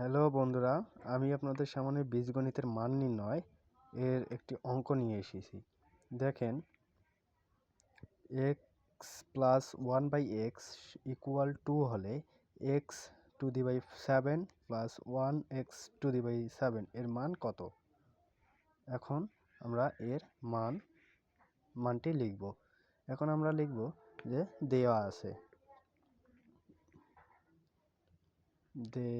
Hello বন্ধুরা, আমি আপনাদের সামনে বীজগণিতের মান নির্ণয় এর একটি অঙ্ক নিয়ে এসেছি। দেখেন x plus one by x equal to হলে x to the by seven plus one x to the by seven এর মান কত? এখন আমরা এর মান, মানটি লিখব। এখন আমরা লিখব যে দেওয়া আছে। দে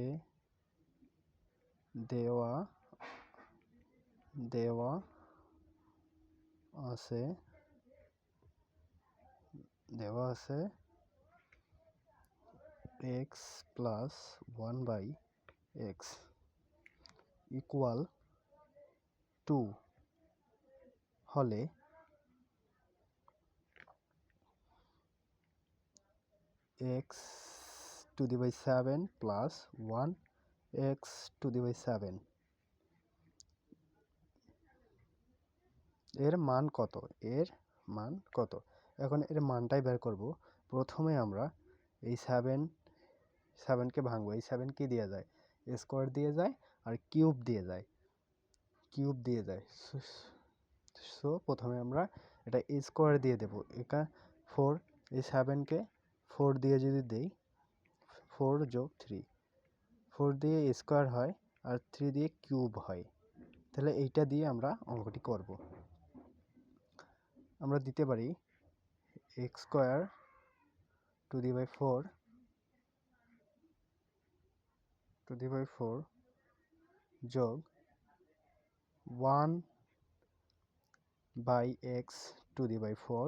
দেওয়া দেওয়া আছে দেওয়া আছে x plus one by x equal to হলে x to the by seven plus one x to the by seven. এর মান কত? এর মান কত? এখন এর মানটাই বের করব। প্রথমে আমরা এই সেভেন, সেভেনকে ভাঙবো। এই সেভেন কি দিয়ে যায়? স্কোয়ার দিয়ে যায় আর কিউব দিয়ে যায়। কিউব দিয়ে যায়। সো প্রথমে আমরা এটা স্কোয়ার দিয়ে দেব। এটা ফোর, এই সেভেনকে ফোর দিয়ে যদি দেই, ফোর যোগ থ্রি। ফোর দিয়ে স্কোয়ার হয় আর থ্রি দিয়ে কিউব হয়। তাহলে এইটা দিয়ে আমরা অঙ্কটি করব। আমরা দিতে পারি x square to the by four, to the by four যোগ one by x to the by four.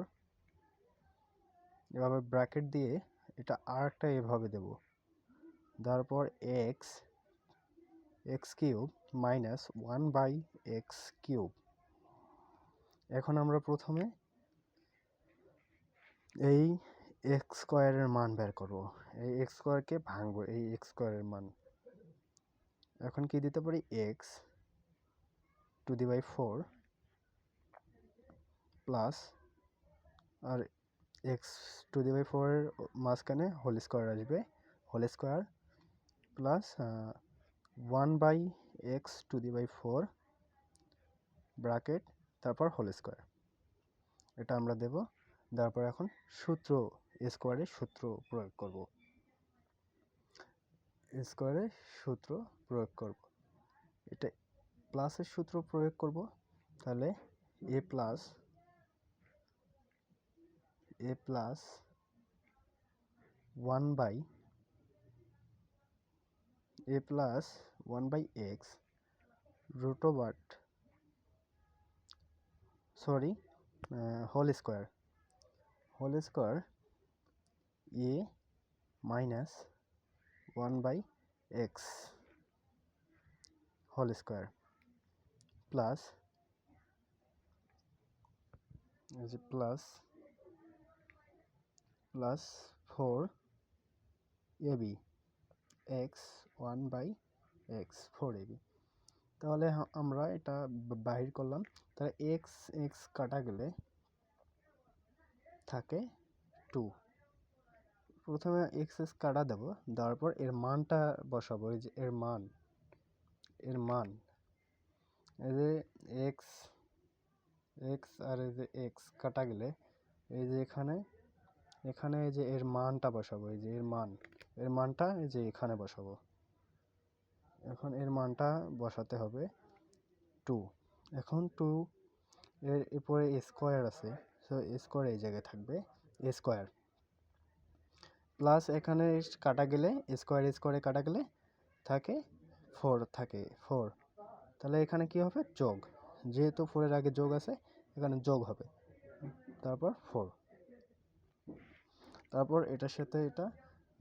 এভাবে ব্র্যাকেট দিয়ে এটা আর একটা এভাবে দেব। তারপর x x cube minus one by x cube. এখন আমরা প্রথমে এই এক্স স্কোয়ারের মান বের করব। এই এক্স স্কোয়ারকে ভাঙবো, এই এক্স স্কোয়ারের মান। এখন কি দিতে পারি? X to the by four plus R x to the by ফোরের মাঝখানে হোল স্কোয়ার আসবে, whole square plus one by x to the by four bracket তারপর হোল স্কোয়ার এটা আমরা দেব, তারপর এখন সূত্র স্কোয়ারের সূত্র প্রয়োগ করব। স্কোয়ারের সূত্র প্রয়োগ করব। এটা প্লাসের সূত্র প্রয়োগ করব, তাহলে a plus a plus one by a plus 1 by x root over sorry uh, whole square. Whole square a minus 1 by x whole square plus is plus? Plus 4 ab x one by x four ab তাহলে আমরা এটা বাহির করলাম। তাহলে x x কাটা গেলে থাকে two প্রথমে এক্স এক্স কাটা দেবো, দেওয়ার পর এর মানটা বসাবো, এই যে এর মান এর মান। এই যে এক্স এক্স আর এই যে এক্স কাটা গেলে, এই যে এখানে এখানে এই যে এর মানটা বসাবো, এই যে এর মান। এর মানটা যে এখানে বসাবো। এখন এর মানটা বসাতে হবে টু এখন টু এর এরপরে স্কোয়ার আছে সো স্কোয়ার এই জায়গায় থাকবে স্কোয়ার প্লাস এখানে কাটা গেলে স্কোয়ার স্কোয়ারে কাটা গেলে থাকে ফোর থাকে ফোর তাহলে এখানে কি হবে? যোগ। যেহেতু ফোরের আগে যোগ আছে, এখানে যোগ হবে। তারপর ফোর তারপর এটার সাথে এটা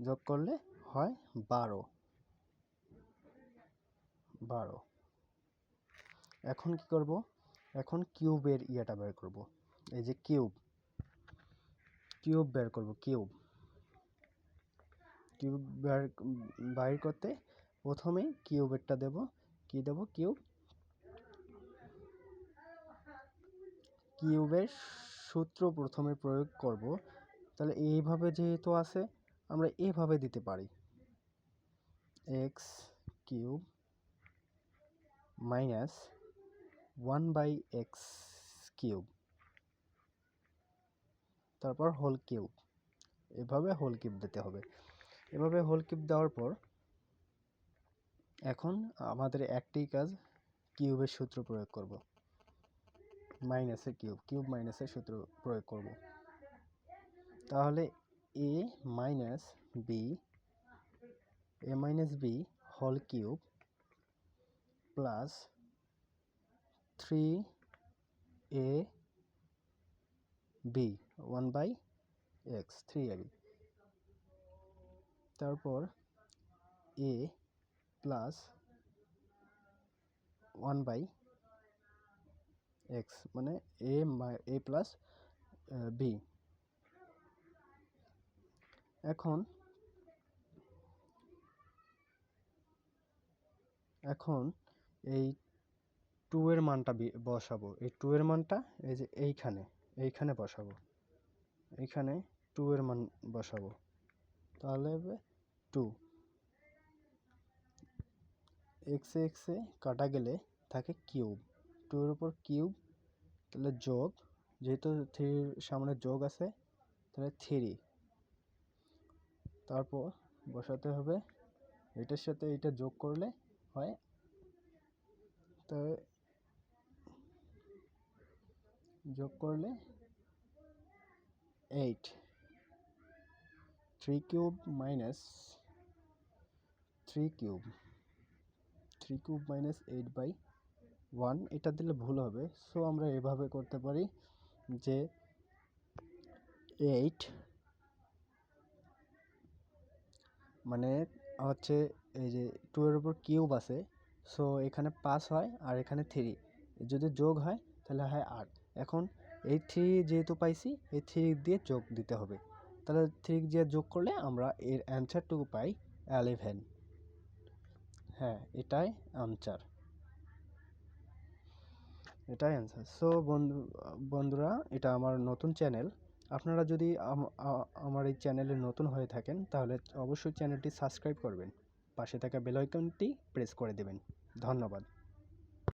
যোগ করলে হয় বারো। বারো। এখন কি করব? এখন কিউবের ইয়েটা বের করব। এই যে কিউব। কিউব বের করব, কিউব। কিউব বের বাইর করতে প্রথমেই কিউবেরটা দেব। কি দেব? কিউব। কিউবের সূত্র প্রথমে প্রয়োগ করব। তাহলে এইভাবে যেহেতু আছে আমরা এভাবে দিতে পারি। X cube minus one by x cube তারপর হোল কিউব এভাবে হোল কিউব দিতে হবে। এভাবে হোল কিউব দেওয়ার পর এখন আমাদের একটি কাজ কিউবের সূত্র প্রয়োগ করব। মাইনাসের কিউব কিউব মাইনাসের সূত্র প্রয়োগ করব। তাহলে a minus b a minus b whole cube plus three a b one by x three a b তারপর a plus one by x মানে এ এ প্লাস বি এখন এখন এই টু এর মানটা বসাবো। এই টু এর মানটা এই যে এইখানে এইখানে বসাবো। এইখানে টু এর মান বসাবো। তাহলে হবে টু এক্সে এক্সে কাটা গেলে থাকে কিউব। টু এর উপর কিউব, তাহলে যোগ, যেহেতু থ্রির সামনে যোগ আছে, তাহলে থ্রি তারপর বসাতে হবে। এটার সাথে এটা যোগ করলে হয়। তবে যোগ করলে eight three cube minus three cube three cube minus eight by one এটা দিলে ভুল হবে। সো আমরা এভাবে করতে পারি যে এইট মানে হচ্ছে এই যে টু এর উপর কিউব আছে সো এখানে পাঁচ হয় আর এখানে থ্রি যদি যোগ হয়, তাহলে হয় আট। এখন এই থ্রি যেহেতু পাইছি, এই থ্রি দিয়ে যোগ দিতে হবে। তাহলে থ্রি দিয়ে যোগ করলে আমরা এর অ্যান্সারটুকু পাই অ্যালেভেন হ্যাঁ এটাই আনসার এটাই অ্যান্সার সো বন্ধু, বন্ধুরা, এটা আমার নতুন চ্যানেল আপনারা যদি আমার এই চ্যানেলে নতুন হয়ে থাকেন, তাহলে অবশ্যই চ্যানেলটি সাবস্ক্রাইব করবেন। পাশে থাকা বেল আইকনটি প্রেস করে দেবেন। ধন্যবাদ।